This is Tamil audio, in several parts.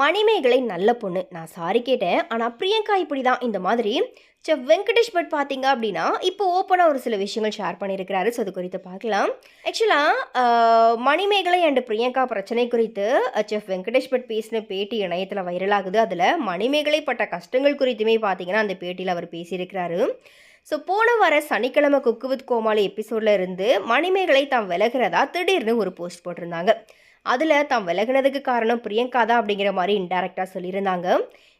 மணிமேகலை நல்ல பொண்ணு. நான் சாரி கேட்டேன். ஆனால் பிரியங்கா இப்படி தான் இந்த மாதிரி செஃப் வெங்கடேஷ் பட் பார்த்தீங்க அப்படின்னா இப்போ ஓப்பனாக ஒரு சில விஷயங்கள் ஷேர் பண்ணியிருக்கிறாரு. ஸோ அது குறித்து பார்க்கலாம். ஆக்சுவலாக மணிமேகலை அண்ட் பிரியங்கா பிரச்சனை குறித்து செஃப் வெங்கடேஷ் பட் பேசின பேட்டி இணையத்தில் வைரலாகுது அதில் மணிமேகலை பட்ட கஷ்டங்கள் குறித்துமே பார்த்தீங்கன்னா அந்த பேட்டியில் அவர் பேசியிருக்கிறாரு. ஸோ போன வார சனிக்கிழமை குக்கு வித் கோமாளி எபிசோடில் இருந்து மணிமேகலை தாம் விலகிறதா திடீர்னு ஒரு போஸ்ட் போட்டிருந்தாங்க. அதில் தாம் விலகினதுக்கு காரணம் பிரியங்கா தான் அப்படிங்கிற மாதிரி இன்டெரக்டாக சொல்லியிருந்தாங்க.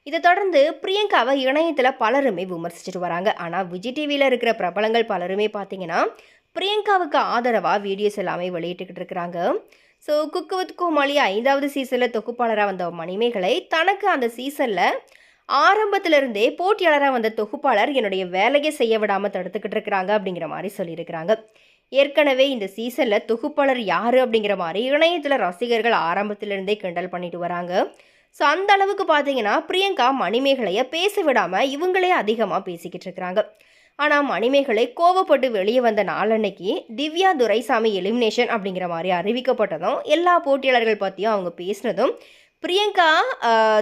இதை தொடர்ந்து பிரியங்காவை இணையத்தில் பலருமே விமர்சிச்சுட்டு வராங்க. ஆனால் விஜய் டிவியில் இருக்கிற பிரபலங்கள் பலருமே பார்த்தீங்கன்னா பிரியங்காவுக்கு ஆதரவாக வீடியோஸ் எல்லாமே வெளியிட்டுக்கிட்டு இருக்கிறாங்க. ஸோ குக்கு வித் கோமாளி ஐந்தாவது சீசனில் தொகுப்பாளராக வந்த மணிமேகலை தனக்கு அந்த சீசனில் ஆரம்பத்திலிருந்தே போட்டியாளராக வந்த தொகுப்பாளர் என்னுடைய வேலையை செய்ய விடாமல் தடுத்துக்கிட்டு இருக்கிறாங்க அப்படிங்கிற மாதிரி சொல்லியிருக்கிறாங்க. ஏற்கனவே இந்த சீசனில் தொகுப்பாளர் யார் அப்படிங்கிற மாதிரி இணையத்தில் ரசிகர்கள் ஆரம்பத்திலிருந்தே கிண்டல் பண்ணிட்டு வராங்க. ஸோ அந்த அளவுக்கு பார்த்தீங்கன்னா பிரியங்கா மணிமேகலையை பேச விடாமல் இவங்களே அதிகமாக பேசிக்கிட்டு இருக்கிறாங்க ஆனால் மணிமேகலை கோவப்பட்டு வெளியே வந்த நாளன்னைக்கு திவ்யா துரைசாமி எலிமினேஷன் அப்படிங்கிற மாதிரி அறிவிக்கப்பட்டதும் எல்லா போட்டியாளர்கள் பற்றியும் அவங்க பேசினதும் பிரியங்கா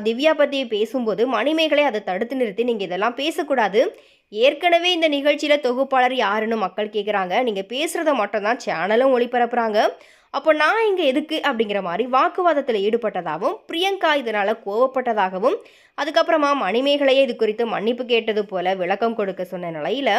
திவ்யா பற்றி பேசும்போது மணிமேகலை அதை தடுத்து நிறுத்தி நீங்கள் இதெல்லாம் பேசக்கூடாது. ஏற்கனவே இந்த நிகழ்ச்சியில் தொகுப்பாளர் யாருன்னு மக்கள் கேட்குறாங்க நீங்கள் பேசுகிறத மட்டும்தான் சேனலும் ஒளிபரப்புகிறாங்க அப்போ நான் இங்கே எதுக்கு அப்படிங்கிற மாதிரி வாக்குவாதத்தில் ஈடுபட்டதாகவும் பிரியங்கா இதனால் கோவப்பட்டதாகவும் அதுக்கப்புறமா மணிமேகலையே இது குறித்து மன்னிப்பு கேட்டது போல விளக்கம் கொடுக்க சொன்ன நிலையில்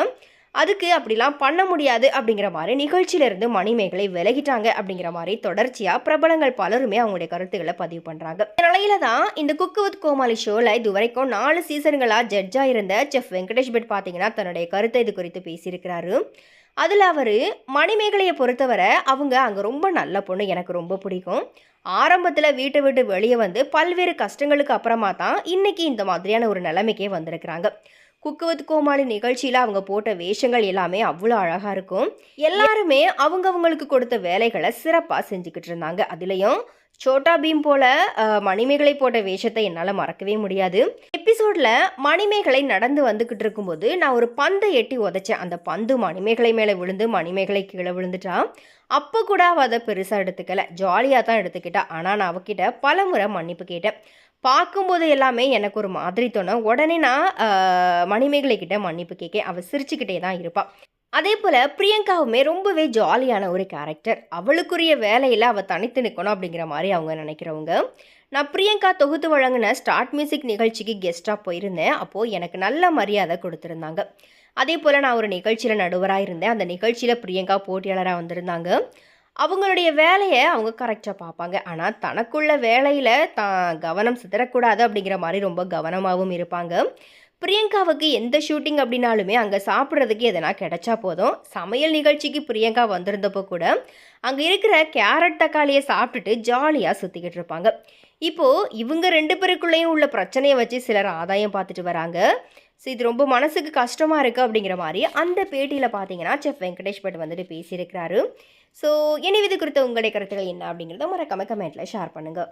அதுக்கு அப்படிலாம் பண்ண முடியாது அப்படிங்கிற மாதிரி நிகழ்ச்சியிலிருந்து மணிமேகலை விலகிட்டாங்க அப்படிங்கிற மாதிரி தொடர்ச்சியாக பிரபலங்கள் பலருமே அவங்களுடைய கருத்துக்களை பதிவு பண்ணுறாங்க இந்த நிலையில தான் இந்த குக்கு வித் கோமாளி ஷோவில் இது வரைக்கும் நாலு சீசன்களாக ஜட்ஜாக இருந்த செஃப் வெங்கடேஷ் பட் பார்த்தீங்கன்னா தன்னுடைய கருத்தை இது குறித்து பேசியிருக்கிறாரு. அதில் அவர் மணிமேகலையை பொறுத்தவரை அவங்க அங்கே ரொம்ப நல்ல பொண்ணு எனக்கு ரொம்ப பிடிக்கும். ஆரம்பத்தில் வீட்டை விட்டு வெளியே வந்து பல்வேறு கஷ்டங்களுக்கு அப்புறமா தான் இன்றைக்கி இந்த மாதிரியான ஒரு நிலைமைக்கே வந்திருக்கிறாங்க. குக்குவத் கோமாளி நிகழ்ச்சியில் அவங்க போட்ட வேஷங்கள் எல்லாமே அவ்வளோ அழகாக இருக்கும். எல்லாருமே அவங்கவுங்களுக்கு கொடுத்த வேலைகளை சிறப்பாக செஞ்சுக்கிட்டு இருந்தாங்க. அதுலேயும் சோட்டா பீம் போல மணிமேகலை போட்ட வேஷத்தை என்னால் மறக்கவே முடியாது. எபிசோடில் மணிமேகலை நடந்து வந்துக்கிட்டு இருக்கும்போது நான் ஒரு பந்தை எட்டி உதைச்சேன். அந்த பந்து மணிமேகலை மேலே விழுந்து மணிமேகலை கீழே விழுந்துட்டா. அப்போ கூட அவள் அதை பெருசாக எடுத்துக்கல. ஜாலியாக தான் எடுத்துக்கிட்டா. ஆனால் நான் அவகிட்ட பல முறை மன்னிப்பு கேட்டேன். பார்க்கும்போது எல்லாமே எனக்கு ஒரு மாதிரி தோணும். உடனே நான் மணிமேகலை கிட்ட மன்னிப்பு கேட்க அவள் சிரிச்சுக்கிட்டே தான் இருப்பாள் அதே போல் பிரியங்காவுமே ரொம்பவே ஜாலியான ஒரு கேரக்டர் அவளுக்குரிய வேலையில் அவள் தனித்து நிற்கணும் அப்படிங்கிற மாதிரி அவங்க நினைக்கிறவங்க. நான் பிரியங்கா தொகுத்து வழங்கின ஸ்டார்ட் மியூசிக் நிகழ்ச்சிக்கு கெஸ்ட்டாக போயிருந்தேன். அப்போது எனக்கு நல்ல மரியாதை கொடுத்துருந்தாங்க. அதே போல் நான் ஒரு நிகழ்ச்சியில் நடுவராக இருந்தேன். அந்த நிகழ்ச்சியில் பிரியங்கா போட்டியாளராக வந்திருந்தாங்க. அவங்களுடைய வேலையை அவங்க கரெக்டாக பார்ப்பாங்க. ஆனால் தனக்குள்ள வேலையில் தான் கவனம் சிதறக்கூடாது அப்படிங்கிற மாதிரி ரொம்ப கவனமாகவும் இருப்பாங்க. பிரியங்காவுக்கு எந்த ஷூட்டிங் அப்படின்னாலுமே அங்கே சாப்பிட்றதுக்கு எதனா கிடைச்சா போதும். சமையல் நிகழ்ச்சிக்கு பிரியங்கா வந்திருந்தப்போ கூட அங்கே இருக்கிற கேரட் தக்காளியை சாப்பிட்டுட்டு ஜாலியாக சுற்றிக்கிட்டு இருப்பாங்க. இப்போது இவங்க ரெண்டு பேருக்குள்ளேயும் உள்ள பிரச்சனையை வச்சு சிலர் ஆதாயம் பார்த்துட்டு வராங்க. ஸோ இது ரொம்ப மனசுக்கு கஷ்டமாக இருக்குது அப்படிங்கிற மாதிரி அந்த பேட்டியில் பார்த்தீங்கன்னா செஃப் வெங்கடேஷ் பட் வந்துட்டு பேசியிருக்கிறாரு. ஸோ இனி இது குறித்த உங்களுடைய கருத்துக்கள் என்ன அப்படிங்கிறத மறக்காம கமெண்ட்டில் ஷேர் பண்ணுங்கள்